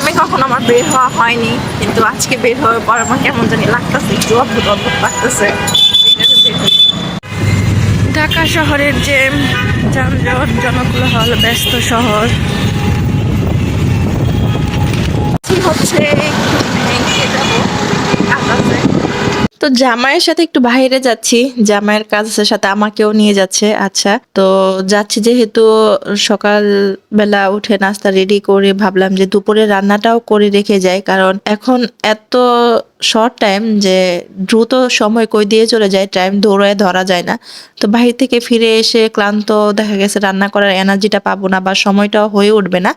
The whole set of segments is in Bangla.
টাইমে কখনো আমার বের হওয়া হয়নি কিন্তু আজকে বের হওয়ার পর আমার কেমন জানি লাগতেছে একটু অদ্ভুত অদ্ভুত লাগতেছে। ঢাকা শহরের যে যানজট হল ব্যস্ত শহর। হচ্ছে একটু ভেঙে যাব কাজ আছে জামাইয়ের সাথে একটু বাইরে যাচ্ছি। জামাইয়ের কাজের সাথে আমাকেও নিয়ে যাচ্ছে। আচ্ছা তো যাচ্ছি যেহেতু সকাল বেলা উঠে নাস্তা রেডি করে ভাবলাম যে দুপুরে রান্নাটাও করে রেখে যাই, কারণ এখন এত শর্ট টাইম যে দ্রুত সময় কই দিয়ে চলে যায় টাইম দৌড়ায় ধরা যায় না। তো বাহির থেকে ফিরে এসে ক্লান্ত, দেখা গেছে রান্না করার এনার্জিটা পাবো না বা সময়টাও হয়ে উঠবে না।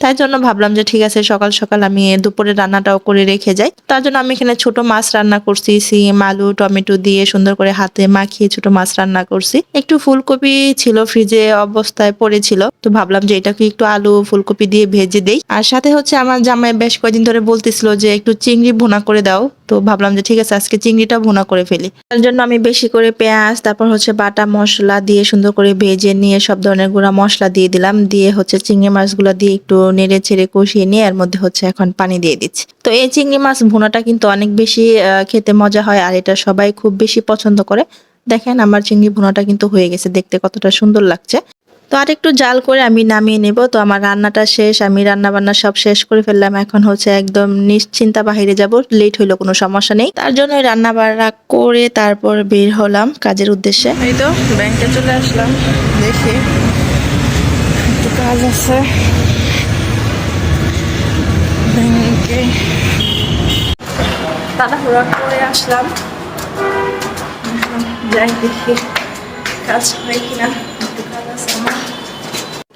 তাই জন্য ভাবলাম যে ঠিক আছে, সকাল সকাল আমি দুপুরে রান্নাটাও করে রেখে যাই। তার জন্য আমি এখানে ছোট মাছ রান্না করছি, সিম, আলু, টমেটো দিয়ে সুন্দর করে হাতে মাখিয়ে ছোট মাছ রান্না করছি। একটু ফুলকপি ছিল, ফ্রিজে অবস্থায় পড়েছিল। তো ভাবলাম যে এটাকে একটু আলু, ফুলকপি দিয়ে ভেজে দেই। আর সাথে হচ্ছে আমার জামাই বেশ কয়েকদিন ধরে বলতেছিল যে একটু চিংড়ি ভুনা করে দাও। তো ভাবলাম যে ঠিক আছে, আজকে চিংড়িটা ভুনা করে ফেলি। তার জন্য আমি বেশি করে পেঁয়াজ, তারপর হচ্ছে বাটা মশলা দিয়ে সুন্দর করে ভেজে নিয়ে সব ধরনের গুঁড়া মশলা দিয়ে দিলাম। দিয়ে হচ্ছে চিংড়ি মাছগুলো দিয়ে একটু নেড়ে ছেড়ে কষিয়ে নিয়ে এর মধ্যে হচ্ছে এখন পানি দিয়ে দিচ্ছি। তো এই চিংড়ি মাছ ভুনাটা কিন্তু অনেক বেশি খেতে মজা হয় আর এটা সবাই খুব বেশি পছন্দ করে। দেখেন আমার চিংড়ি ভুনাটা কিন্তু হয়ে গেছে, দেখতে কতটা সুন্দর লাগছে। তো আর একটু জাল করে আমি নামিয়ে নেব। তো আমার রান্নাটা শেষ, আমি রান্না বান্না সব শেষ করে ফেললাম। এখন হচ্ছে একদম নিশ্চিন্তা বাহিরে যাব লেট হইল, কোনো সমস্যা নেই। তার জন্য রান্না বান্না করে তারপর বের হলাম কাজের উদ্দেশ্যে। এই তো ব্যাংকে চলে আসলাম, দেখি একটু কাজ আছে। ব্যাংকে তাড়াহুড়া করে আসলাম। যাই দেখি, কাজ হয় কিনা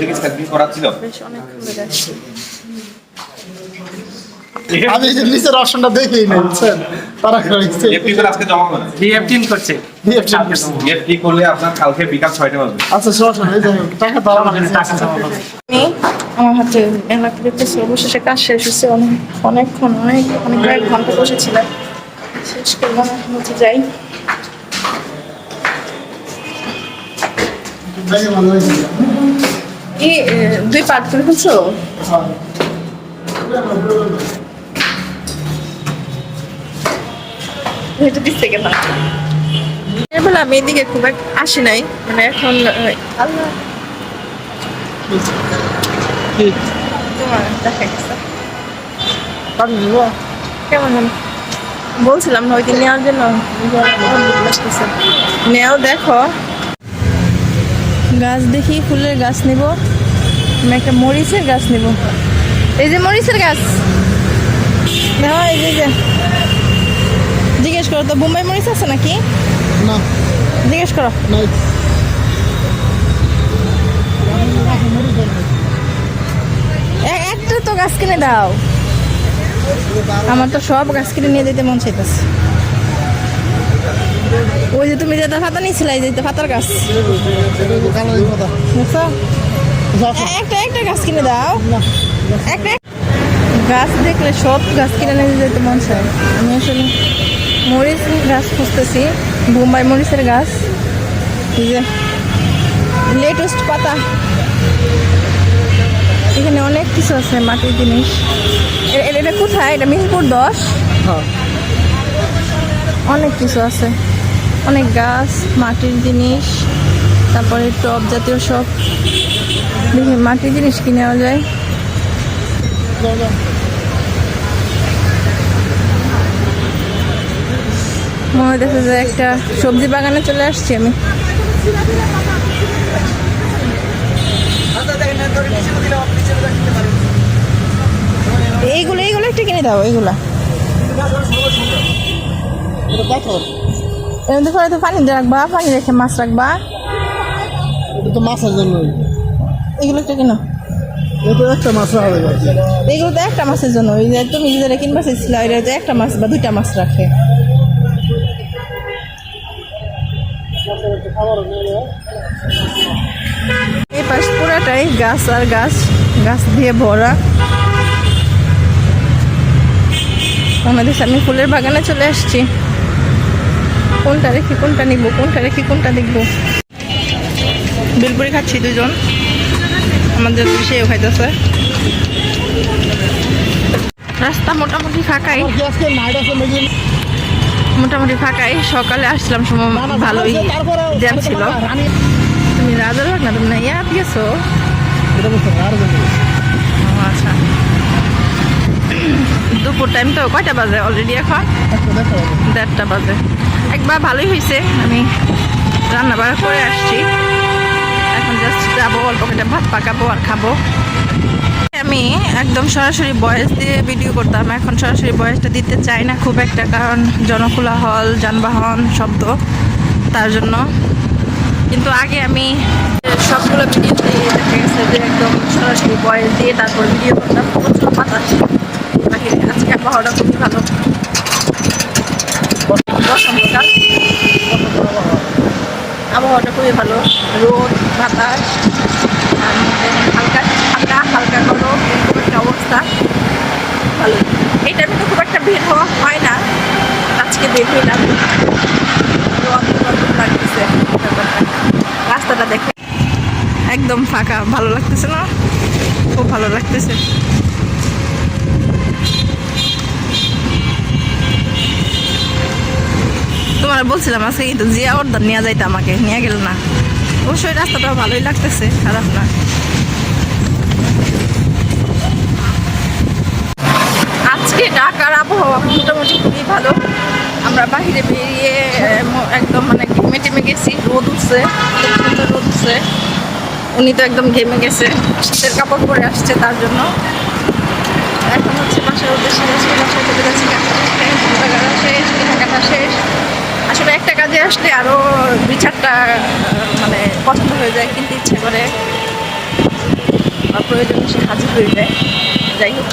থেকে সার্ভিস করা ছিল? আমি যে নিচের অপশনটা দেখেই নাই বুঝছেন? তারা করে এফটি করে আজকে জমা করে বিএফটিন করছে। করছে। এফটি করলে আপনার কালকে বিকাল ছয়টা বাজবে। আচ্ছা সমস্যা নেই টাকা দাও। আমাকে টাকা জমা করবে। আমি আমার হাতে মেলা দেখতেছি অবশেষে কাজ শেষ হচ্ছে অনেক অনেকক্ষণ অনেক অনেক কয়েক ঘণ্টা বসেছিলাম। শেষ করলাম এখন হচ্ছে যাই। যাই ভালো দুই পার্ট করে ফেলছো হয়তো দিচ্ছে কেন? এবার আমি এদিকে খুব আসি নাই মানে এখন আল্লাহ। কেমন বলছিলাম না ওই দিন নেওয়ার জন্য। নেও দেখো। গাছ দেখি ফুলের গাছ নিব। আমি একটা মরিচের গাছ নিব। এই যে মরিচের গাছ। এই যে- জিজ্ঞেস করো তো বোম্বাই মরিচ আছে নাকি? না। জিজ্ঞেস করো। একটা তো গাছ কিনে দাও। আমার তো সব গাছ কিনে নিয়ে যেতে মন চাইতেছে। ওই যে তুমি যেটা ফাতা নিয়েছিলে এই যে ফাতার গাছ। একটা একটা গাছ কিনে দাও। একটা গাছ দেখলে সব গাছ কিনে নিয়ে যেতে মন চায়। আমি আসলে মরিচ গাছ খুঁজতেছি বোম্বাই মরিচের গাছ। যে লেটেস্ট পাতা। এখানে অনেক কিছু আছে মাটির জিনিস। এটা কোথায়? এটা মিহিরপুর দশ। হ্যাঁ। অনেক কিছু আছে। অনেক গাছ, মাটির জিনিস, তারপরে টব জাতীয় সব। দেখি, মাটির জিনিস কিনেও যায়। মনে হইতেছে যে একটা সবজি বাগানে চলে আসছি আমি। এইগুলো এইগুলো একটা কিনে দাও, এইগুলা। এর করে তো পানি দিয়ে রাখবা পানি রেখে মাছ রাখবা। এটা তো মাছের জন্য এগুলো একটা কিনো? এটা একটা মাছ হবে এগুলো তো একটা মাছের জন্য। ওই যে তুমি যেটা কিনবা চাইছিল এটা তো একটা মাছ বা দুইটা মাছ রাখে। এই পাশ পুরাটাই গাছ আর গাছ গাছ দিয়ে ভরা। আমাদের সামনে ফুলের বাগানে চলে আসছি। কোনটা রেখে কোনটা নিব, কোনটা রেখে কোনটা দেখব। বেলপুরি খাচ্ছি দুজন। আমাদের সেও খাইতেছে রাস্তা মোটামুটি ফাঁকাই। মোটামুটি ফাঁকাই। সকালে আসলাম সময় ভালোই জ্যাম ছিল। তুমি রাজারবাগ না, তুমি না ইয়াত গেছো? আচ্ছা। দুপুর টাইম তো কয়টা বাজে? অলরেডি এখন? দেড়টা বাজে। একবার ভালোই হয়েছে। আমি রান্না বাড়া করে আসছি। এখন জাস্ট যাব, অল্প কেটে ভাত পাকাবো আর খাব। আমি একদম সরাসরি বয়স দিয়ে ভিডিও করতাম। এখন সরাসরি বয়সটা দিতে চাই না খুব একটা, কারণ জনকোলাহল, যানবাহন, শব্দ, তার জন্য। কিন্তু আগে আমি সবগুলো ভিডিওতে দেখা গেছে যে একদম সরাসরি বয়স দিয়ে তারপর ভিডিও করতাম। প্রচুর বাতাস আজকে আবহাওয়াটা খুবই ভালো। বসন্তকাল আবহাওয়াটা খুবই ভালো। রোদ, বাতাস, আর হালকা ঠান্ডা হালকা গরম, এরকম একটা অবস্থা। ভালো। এই টাইমে তো খুব একটা বের হওয়া হয় না। আজকে বের হইলাম। লাগতেছে। রাস্তাটা দেখে একদম ফাঁকা। ভালো লাগতেছে না? খুব ভালো লাগতেছে। তোমার বলছিলাম আজকে কিন্তু জিয়া অর্দার নিয়ে যাইতে আমাকে, নিয়ে গেল না। অবশ্যই রাস্তাটা ভালোই লাগতেছে, খারাপ না। আজকে ঢাকার আবহাওয়া মোটামুটি খুবই ভালো। আমরা বাহিরে বেরিয়ে একদম মানে ঘেমে টেমে গেছি, রোদ উঠছে রোদ উঠছে। উনি তো একদম ঘেমে গেছে, শীতের কাপড় পরে আসছে তার জন্য। এখন হচ্ছে বাসার উদ্দেশ্যে বাসায় চলে যাচ্ছি কাঁথা শেষ মোটা গাড়া শেষ পিঠা কাটা শেষ আসলে আরও বিচারটা মানে পছন্দ হয়ে যায়, কিন্তু ইচ্ছে করে প্রয়োজন সে হাজির হয়ে যায় যাই হোক।